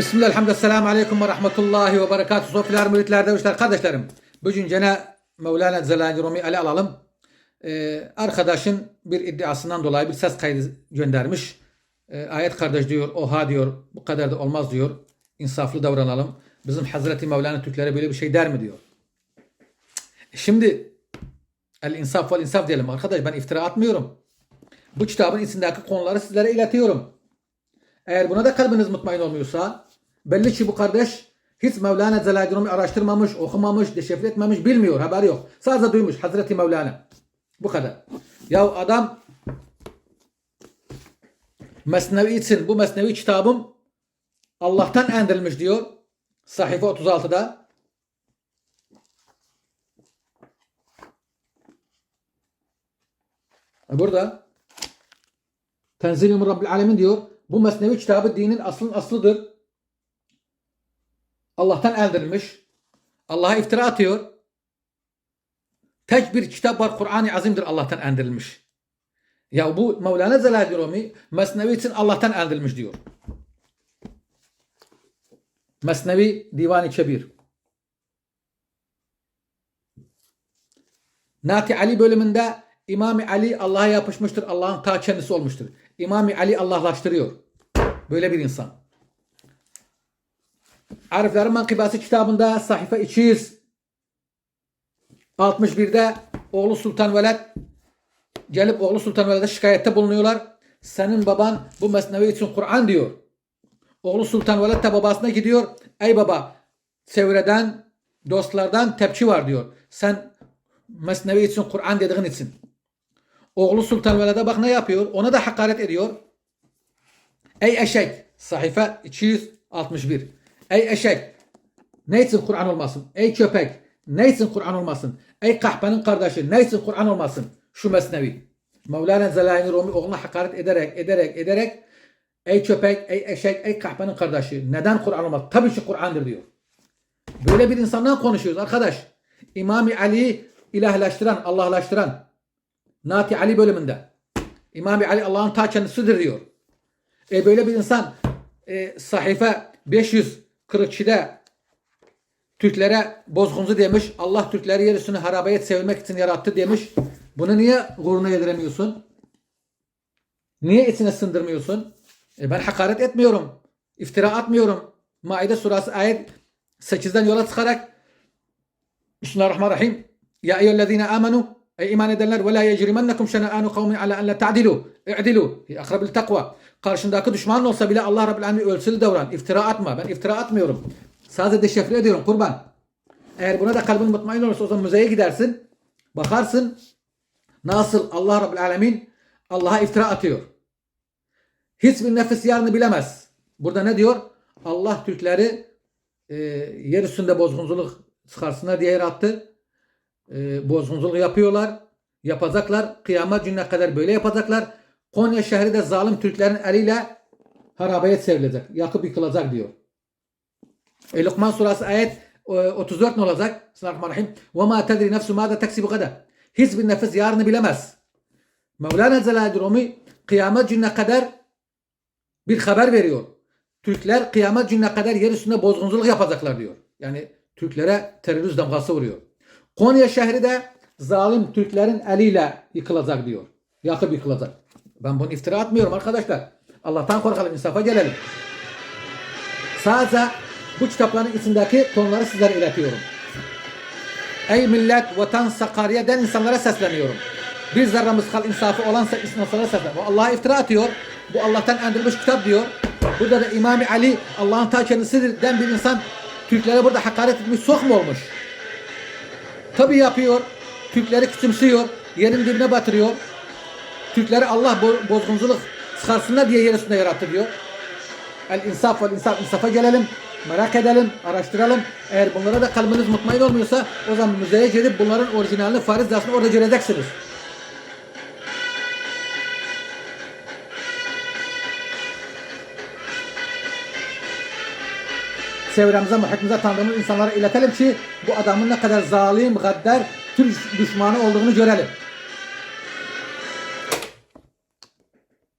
Bismillah, elhamdülillah, selamu aleyküm ve rahmetullahi ve berekatuhu. Sofiler, müritler, devişler, kardeşlerim. Bugün gene Mevlana Zelani Rumi ele alalım. Ee, arkadaşın bir iddiasından dolayı bir ses kaydı göndermiş. Ee, ayet kardeş diyor, oha diyor, bu kadar da olmaz diyor. İnsaflı davranalım. Bizim Hazreti Mevlana Türklere böyle bir şey der mi diyor. Şimdi el insaf vel insaf diyelim arkadaş ben iftira atmıyorum. Bu kitabın içindeki konuları sizlere iletiyorum. Eğer buna da kalbiniz mutmain olmuyorsa belli ki bu kardeş hiç Mevlana Zelagirum'u araştırmamış, okumamış, deşifre etmemiş, bilmiyor, haberi yok. Sadece duymuş Hazreti Mevlana. Bu kadar. Ya adam Mesnevi için bu Mesnevi kitabım Allah'tan endirilmiş diyor. Sayfa 36'da. Burada Tenzil-i Rabbil Alemin diyor. Bu Mesnevi kitabı dinin aslın aslıdır. Allah'tan eldirilmiş. Allah'a iftira atıyor. Tek bir kitap var Kur'an-ı Azim'dir Allah'tan endirilmiş. Ya bu Mevlana Zelal Rumi Mesnevi için Allah'tan endirilmiş diyor. Mesnevi Divan-ı Kebir. Nati Ali bölümünde İmam Ali Allah'a yapışmıştır. Allah'ın ta kendisi olmuştur. İmam Ali Allah'laştırıyor. Böyle bir insan. Ariflerin Menkıbası kitabında sayfa 261'de oğlu Sultan Veled gelip oğlu Sultan Veled'e şikayette bulunuyorlar. Senin baban bu mesnevi için Kur'an diyor. Oğlu Sultan Veled de babasına gidiyor. Ey baba çevreden dostlardan tepki var diyor. Sen mesnevi için Kur'an dediğin için. Oğlu Sultan Veled'e bak ne yapıyor? Ona da hakaret ediyor. Ey eşek. Sayfa 261. Ey eşek. Ne için Kur'an olmasın? Ey köpek. Ne için Kur'an olmasın? Ey kahpenin kardeşi. Ne için Kur'an olmasın? Şu mesnevi. Mevlana Zelani Rumi oğluna hakaret ederek, ederek, ederek Ey köpek, ey eşek, ey kahpenin kardeşi. Neden Kur'an olmaz? Tabii ki Kur'an'dır diyor. Böyle bir insandan konuşuyoruz arkadaş. İmam-ı Ali'yi ilahlaştıran, Allah'laştıran Nati Ali bölümünde. İmam-ı Ali Allah'ın ta kendisidir diyor. E böyle bir insan e, sahife 542'de Türklere bozguncu demiş. Allah Türkleri yeryüzünü harabeye sevilmek için yarattı demiş. Bunu niye gururuna yediremiyorsun? Niye içine sındırmıyorsun? E ben hakaret etmiyorum. İftira atmıyorum. Maide surası ayet 8'den yola çıkarak Bismillahirrahmanirrahim. Ya eyyühellezine amenu Ey iman edenler ve la yecrimennekum şena'anu kavmin ala en la ta'dilu. İ'dilu. Akrabil takva. Karşındaki düşman olsa bile Allah Rabbil Alemin ölçülü davran. İftira atma. Ben iftira atmıyorum. Sadece deşifre ediyorum kurban. Eğer buna da kalbin mutmain olursa o zaman müzeye gidersin. Bakarsın nasıl Allah Rabbil Alemin Allah'a iftira atıyor. Hiçbir nefis yarını bilemez. Burada ne diyor? Allah Türkleri e, yer üstünde bozgunculuk çıkarsınlar diye yarattı e, bozgunculuk yapıyorlar. Yapacaklar. Kıyamet gününe kadar böyle yapacaklar. Konya şehri de zalim Türklerin eliyle harabeye çevrilecek. Yakıp yıkılacak diyor. E, Lokman surası ayet e, 34 ne olacak? Bismillahirrahmanirrahim. Ve ma tedri nefsu ma da teksibu gada. Hiçbir nefis yarını bilemez. Mevlana Celal Rumi kıyamet gününe kadar bir haber veriyor. Türkler kıyamet gününe kadar yer üstünde bozgunculuk yapacaklar diyor. Yani Türklere terörist damgası vuruyor. Konya şehri de zalim Türklerin eliyle yıkılacak diyor. Yakıp yıkılacak. Ben bunu iftira atmıyorum arkadaşlar. Allah'tan korkalım, insafa gelelim. Sadece bu kitapların içindeki konuları sizlere iletiyorum. Ey millet, vatan, Sakarya'dan insanlara sesleniyorum. Bir zerre kal insafı olansa insanlara sesleniyorum. Allah'a iftira atıyor. Bu Allah'tan endirilmiş kitap diyor. Burada da İmam Ali Allah'ın ta kendisidir den bir insan Türklere burada hakaret etmiş sok mu olmuş? Tabi yapıyor. Türkleri küçümsüyor. Yerin dibine batırıyor. Türkleri Allah bo bozgunculuk çıkarsınlar diye yer üstünde yarattı diyor. El insaf vel insaf insafa gelelim. Merak edelim, araştıralım. Eğer bunlara da kalbiniz mutmain olmuyorsa o zaman müzeye gelip bunların orijinalini fariz dersini orada göreceksiniz. çevremize, muhitimize tanıdığımız insanlara iletelim ki bu adamın ne kadar zalim, gaddar, Türk düşmanı olduğunu görelim.